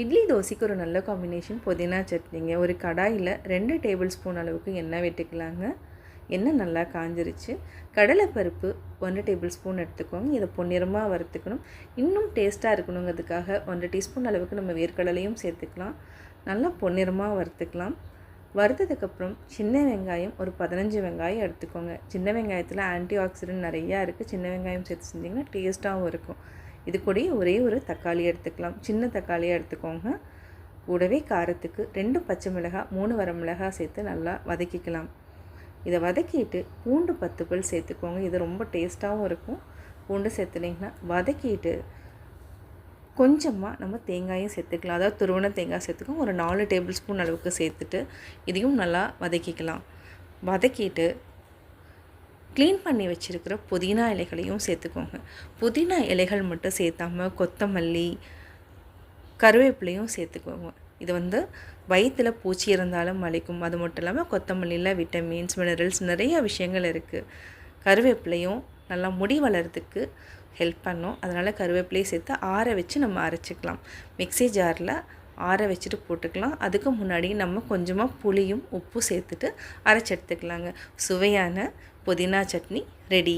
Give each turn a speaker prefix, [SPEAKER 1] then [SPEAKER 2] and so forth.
[SPEAKER 1] இட்லி தோசைக்கு ஒரு நல்ல காம்பினேஷன் புதினா சட்னிங்க. ஒரு கடாயில் ரெண்டு டேபிள் ஸ்பூன் அளவுக்கு எண்ணெய் விட்டுக்கலாங்க. எண்ணெய் நல்லா காஞ்சிருச்சு. கடலைப்பருப்பு ஒன்றரை டேபிள் ஸ்பூன் எடுத்துக்கோங்க. இதை பொன்னிறமாக வறுத்துக்கணும். இன்னும் டேஸ்ட்டாக இருக்கணுங்கிறதுக்காக ஒன்றரை டீஸ்பூன் அளவுக்கு நம்ம வேர்க்கடலையும் சேர்த்துக்கலாம். நல்லா பொன்னிறமாக வறுத்துக்கலாம். வறுத்ததுக்கப்புறம் சின்ன வெங்காயம் ஒரு பதினஞ்சு வெங்காயம் எடுத்துக்கோங்க. சின்ன வெங்காயத்தில் ஆன்டி ஆக்சிடென்ட் நிறையா இருக்குது சின்ன வெங்காயம் சேர்த்து செஞ்சிங்கன்னா டேஸ்ட்டாகவும் இருக்கும். இது கூட ஒரே ஒரு தக்காளி எடுத்துக்கலாம். சின்ன தக்காளியாக எடுத்துக்கோங்க. கூடவே காரத்துக்கு ரெண்டு பச்சை மிளகாய் மூணு வர மிளகாய் சேர்த்து நல்லா வதக்கிக்கலாம். இதை வதக்கிட்டு பூண்டு பத்து பல் சேர்த்துக்கோங்க. இது ரொம்ப டேஸ்ட்டாகவும் இருக்கும். பூண்டு சேர்த்துனிங்கன்னா வதக்கிட்டு கொஞ்சமாக நம்ம தேங்காயும் சேர்த்துக்கலாம். அதாவது துருவன தேங்காய் சேர்த்துக்கோங்க. ஒரு நாலு டேபிள் ஸ்பூன் அளவுக்கு சேர்த்துட்டு இதையும் நல்லா வதக்கிக்கலாம். வதக்கிட்டு க்ளீன் பண்ணி வச்சுருக்கிற புதினா இலைகளையும் சேர்த்துக்கோங்க. புதினா இலைகள் மட்டும் சேர்த்தாம கொத்தமல்லி கருவேப்பிலையும் சேர்த்துக்கோங்க. இது வந்து வயிற்றில் பூச்சி இருந்தாலும் மலிக்கும். அது மட்டும் இல்லாமல் கொத்தமல்லியில் விட்டமின்ஸ் மினரல்ஸ் நிறைய விஷயங்கள் இருக்குது கருவேப்பிலையும் நல்லா முடி வளர்கிறதுக்கு ஹெல்ப் பண்ணும். அதனால் கருவேப்பிலையை சேர்த்து ஆற வச்சு நம்ம அரைச்சிக்கலாம். மிக்ஸி ஜாரில் ஆற வச்சுட்டு போட்டுக்கலாம். அதுக்கு முன்னாடி நம்ம கொஞ்சமாக புளியும் உப்பு சேர்த்துட்டு அரைச்சி எடுத்துக்கலாங்க. சுவையான పుదీనా చట్నీ రెడీ.